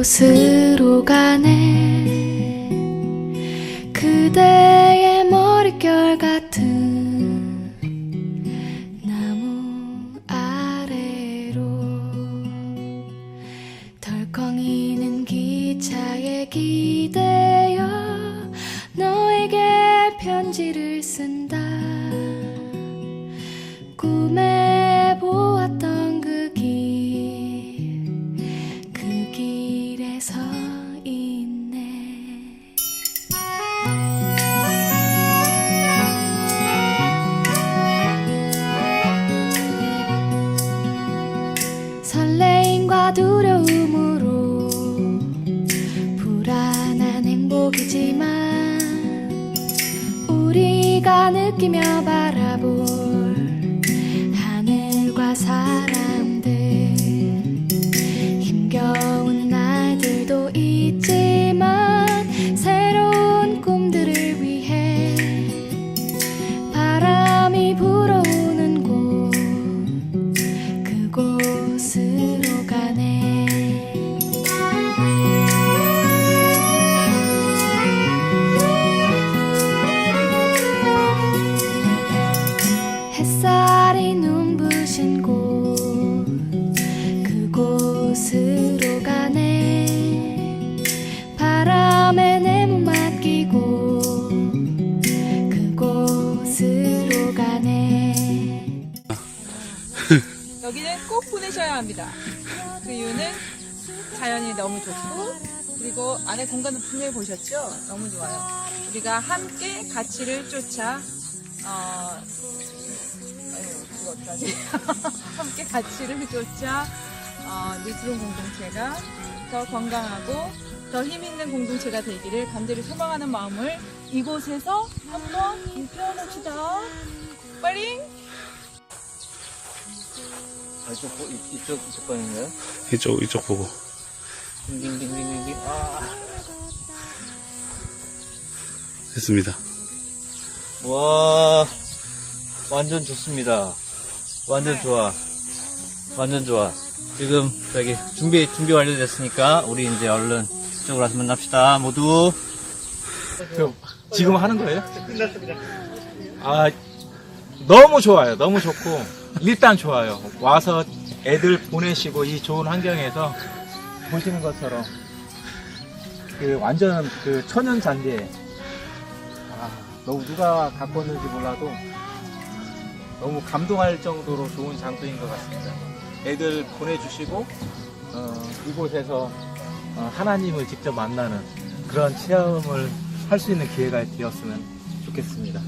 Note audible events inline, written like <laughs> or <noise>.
그곳으로 가네. 그대의 머릿결 같은 나무 아래로 덜컹이는 기차에 기대어 너에게 편지를 쓴다 행복이지만 우리가 느끼며 바라볼 가네 <laughs> 여기는 꼭 보내셔야 합니다. 그 이유는 자연이 너무 좋고 그리고 안에 공간도 분명히 보셨죠? 너무 좋아요. 우리가 함께 가치를 쫓아 어, 어떡하지? <laughs> 함께 가치를 쫓아 어, 뉴트론 공동체가 더 건강하고 더 힘있는 공동체가 되기를 간절히 소망하는 마음을 이곳에서 한번 입혀봅시다. 빨리! 아, 이쪽, 보- 이- 이쪽, 이쪽 방인가요? 이쪽 이쪽 보고 딩딩딩딩딩. 아. 됐습니다. 와, 완전 좋습니다. 완전 좋아. 완전 좋아. 지금, 저기, 준비, 준비 완료됐으니까, 우리 이제 얼른 이쪽으로 와서 만납시다, 모두. 지금 하는 거예요? 끝났습니다. 아, 너무 좋아요. 너무 좋고, 일단 좋아요. 와서 애들 보내시고 이 좋은 환경에서 보시는 것처럼 그 완전 그 천연 잔디. 아, 너무 누가 갖고 왔는지 몰라도 너무 감동할 정도로 좋은 장소인 것 같습니다. 애들 보내주시고, 어, 이곳에서 어, 하나님을 직접 만나는 그런 체험을 할 수 있는 기회가 되었으면 좋겠습니다.